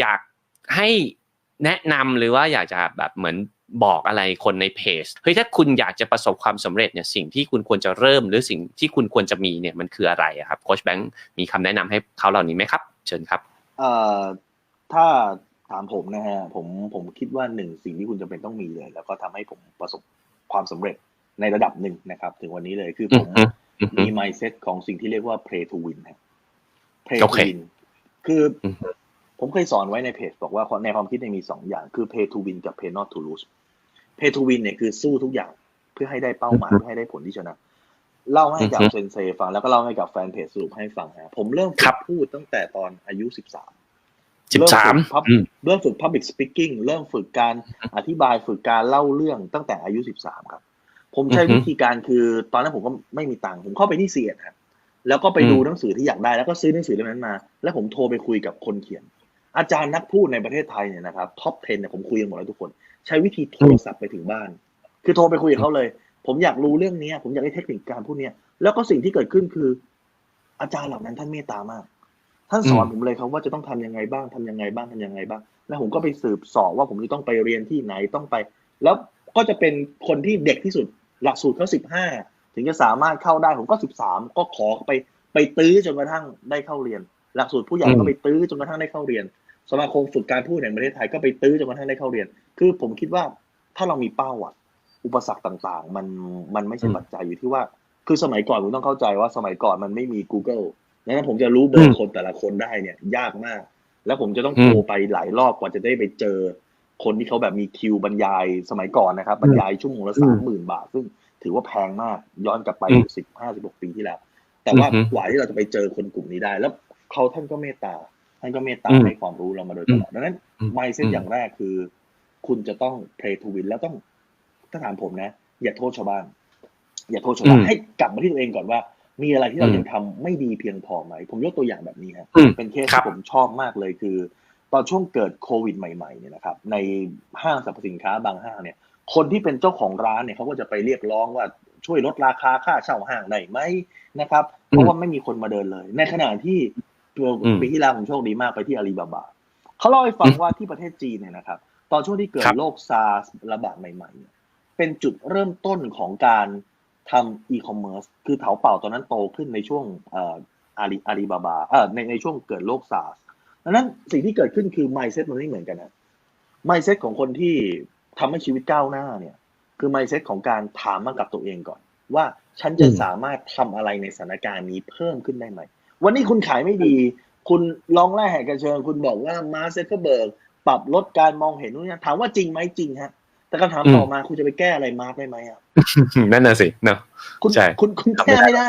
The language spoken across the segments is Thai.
อยากให้แนะนำหรือว่าอยากจะแบบเหมือนบอกอะไรคนในเพจเฮ้ยถ้าคุณอยากจะประสบความสำเร็จเนี่ยสิ่งที่คุณควรจะเริ่มหรือสิ่งที่คุณควรจะมีเนี่ยมันคืออะไรอะครับโค้ชแบงค์มีคำแนะนำให้เขาเหล่านี้ไหมครับ เชิญครับเอ่อถ้าถามผมนะฮะผมผมคิดว่าหนึ่งสิ่งที่คุณจำเป็นต้องมีเลย แล้วก็ทำให้ผมประสบความสำเร็จในระดับหนึ่งนะครับ ถึงวันนี้เลยคือผมอือฮึอือฮึมี mindset ของสิ่งที่เรียกว่า play to win ฮะ play โอ to เค win คือออฮึ ผมเคยสอนไว้ในเพจบอกว่าในความคิดเนี่ยมีสองอย่างคือ play to win กับ play not to lose play to win เนี่ยคือสู้ทุกอย่างเพื่อให้ได้เป้าหมายอือฮึเพื่อให้ได้ผลที่ชนะ เล่าให้กับอือฮึเซนเซฟังแล้วก็เล่าให้กับแฟนเพจสรุปให้ฟังฮะผมเริ่มคฝึรักบพูดตั้งแต่ตอนอายุสิบสามสิบสามเริ่มฝึก pub- อืมเริ่มฝึก public speaking เริ่มฝึกการอธิบายฝึกการเล่าเรื่องตั้งแต่อายุ13ครับ ผมใช้อือฮึวิธีการคือ ตอนนั้นผมก็ไม่มีตังค์ผมเข้าไปที่เซียดครับแล้วก็ไปอืมดูหนังสือที่อยากได้แล้วก็ซื้อหนังสือเล่มนั้นมา แล้วผมโทรไปคุยกับคนเขียน อาจารย์นักพูดในประเทศไทยเนี่ยนะครับท็อป 10 เนี่ยผมคุยกันหมดแล้วทุกคน ใช้วิธีโทรศัพท์ไปถึงบ้าน คือโทรไปคุยกับเขาเลย ผมอยากรู้เรื่องนี้ผมอยากได้เทคนิคการพูดเนี้ยแล้วก็สิ่งที่เกิดขึ้นคือ อาจารย์เหล่านั้นท่านเมตตามาก ท่านสอนผมเลยครับว่าจะต้องทำยังไงบ้างทำยังไงบ้างทำยังไงบ้าง แล้วผมก็ไปสืบสอบว่าผมจะต้องไปเรียนที่ไหนต้องไป แล้วก็จะเป็นคนที่เด็กที่สุดหลักสูตรเขาสิบห้าถึงจะสามารถเข้าได้ผมก็สิบสามก็ขอไปไปตื้อจนกระทั่งได้เข้าเรียน หลักสูตรผู้ใหญ่อืมก็ไปตื้อจนกระทั่งได้เข้าเรียน สมาคมฝึกการพูดแห่งประเทศไทยก็ไปตื้อจนกระทั่งได้เข้าเรียน คือผมคิดว่าถ้าเรามีเป้าอะอุปสรรคต่างๆ มันมันไม่ใช่ปัจจัยอยู่ที่ว่า คือสมัยก่อนผมต้องเข้าใจว่าสมัยก่อนมันไม่มี Google ดังนั้นผมจะรู้เบออืร์มคนแต่ละคนได้เนี่ย ยากมาก แล้วผมจะต้องอืมโทรไปหลายรอบกว่าจะได้ไปเจอ คนที่เขาแบบมีคิวบรรยายสมัยก่อนนะครับ บรรยายชั่วโมงละอืสามมหมื่นบาท ซึ่งถือว่าแพงมากย้อนกลับไปอืมสิบห้าสิบหกปีที่แล้ว แต่ว่าอือฮึกว่าที่เราจะไปเจอคนกลุ่มนี้ได้แล้ว เขาท่านก็เมตตา ท่านก็เมตตาอืมให้ความรู้เรามาโดยตลอดดังนั้นอืม mindset อืมอย่างแรกคือ คุณจะต้อง play to win แล้วต้องถ้าถามผมนะ อย่าโทษชาวบ้าน อย่าโทษชาวบ้านให้กลับมาที่ตัวเองก่อนว่า มีอะไรที่เรายังทำไม่ดีเพียงพอไหม ผมยกตัวอย่างแบบนี้ครับอืมเป็นเคสครับที่ผมชอบมากเลยคือ ตอนช่วงเกิดโควิดใหม่ๆเนี่ยนะครับ ในห้างสรรพสินค้าบางห้างเนี่ย คนที่เป็นเจ้าของร้านเนี่ยเขาก็จะไปเรียกร้องว่าช่วยลดราคาค่าเช่าห้างได้ไหมนะครับ เพราะว่าไม่มีคนมาเดินเลย ในขณะที่ อืมปีที่แล้วผมโชคดีมากไปที่อาลีบาบาเขาเล่าให้ฟังว่าที่ประเทศจีนเนี่ยนะครับ ตอนช่วงที่เกิดครับโรคซาร์สระบาดใหม่ๆเนี่ยเป็นจุดเริ่มต้นของการทำอีคอมเมิร์ซคือเถาเป่าตอนนั้นโตขึ้นในช่วงเอ่ออาลีอาลีบาบาเอ่อในในช่วงเกิดโรคซาร์สดังนั้นสิ่งที่เกิดขึ้นคือ mindset มันไม่เหมือนกันนะ mindset ของคนที่ทำให้ชีวิตก้าวหน้าเนี่ย คือ mindset ของการถามมากับตัวเองก่อน ว่าฉันจะอืมสามารถทำอะไรในสถานการณ์นี้เพิ่มขึ้นได้ไหม วันนี้คุณขายไม่ดี คุณลองแล่แหกกระเชิง คุณบอกว่ามาเซคเบิร์กปรับลดการมองเห็นนู่นนี่ถามว่าจริงไหมจริงฮะ แต่คำถามอืมต่อมาคุณจะไปแก้อะไรมาร์กได้ไหมอะนั่นน่ะสิเนอะคุณใช่คุณคุณทำไม่แก้ได้ไม่ได้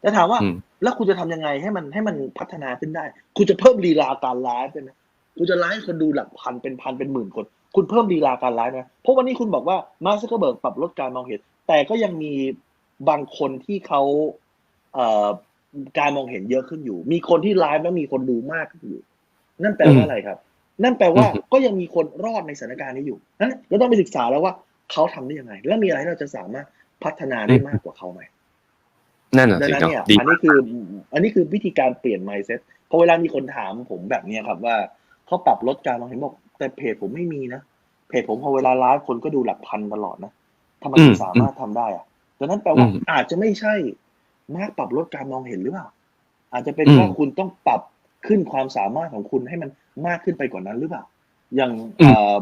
แต่ถามว่าอืมแล้วคุณจะทำยังไงให้มันให้มันพัฒนาขึ้นได้ คุณจะเพิ่มลีลาการไลฟ์ได้ไหมคุณจะไลฟ์คนดูหลักพันเป็นพันเป็นหมื่นคน คุณเพิ่มลีลาการไลฟ์นะเพราะวันนี้คุณบอกว่ามาร์คซักเคอร์เบิร์กปรับลดการมองเห็น แต่ก็ยังมีบางคนที่เขาเอ่อ การมองเห็นเยอะขึ้นอยู่ มีคนที่ไลฟ์แล้วมีคนดูมากขึ้นอยู่ นั่นแปลว่าอะไรครับ นั่นแปลว่าอืมก็ยังมีคนรอดในสถานการณ์นี้อยู่นั้นเราต้องไปศึกษาแล้วว่าเขาทำได้ยังไง และมีอะไรที่เราจะสามารถพัฒนาได้มากกว่าเขาไหมนั่นน่ะดังสินั้นเนอะเนี่ยดีอันนี้คือ อันนี้คือวิธีการเปลี่ยน mindset พอเวลามีคนถามผมแบบเนี้ยครับ ว่าเขาปรับลดการมองเห็นบอกแต่เพจผมไม่มีนะเพจผมพอเวลาไลฟ์คนก็ดูหลักพันตลอดนะทำไมอืมถึงสามารถทำได้อะดังนั้นแปลว่าอืมอาจจะไม่ใช่ มากปรับลดการมองเห็นหรือเปล่า อาจจะเป็นอืมว่าคุณต้องปรับขึ้นความสามารถของคุณให้มันมากขึ้นไปกว่านั้นหรือเปล่า อย่างอืมเอ่อ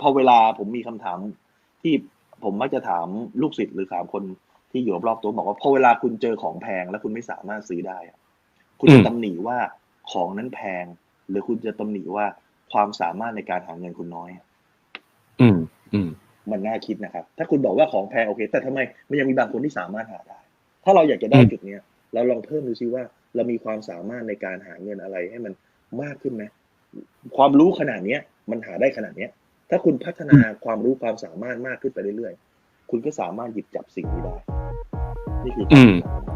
พอเวลาผมมีคำถามที่ผมมักจะถามลูกศิษย์หรือถามคนที่อยู่รอบๆตัวบอกว่าพอเวลาคุณเจอของแพงแล้วคุณไม่สามารถซื้อได้อะคุณจะอืมตำหนิว่าของนั้นแพง หรือคุณจะตำหนิว่าความสามารถในการหาเงินคุณน้อยอะอืม อืม มันน่าคิดนะครับ ถ้าคุณบอกว่าของแพงโอเค แต่ทำไมมันยังมีบางคนที่สามารถหาได้ ถ้าเราอยากจะได้อืมจุดเนี้ยเราลองเพิ่มดูซิว่า เรามีความสามารถในการหาเงินอะไรให้มันมากขึ้นไหมความรู้ขนาดเนี้ย มันหาได้ขนาดเนี้ย ถ้าคุณพัฒนาความรู้ความสามารถมากขึ้นไปเรื่อยๆ คุณก็สามารถหยิบจับสิ่งนี้ได้นี่คืออืมการ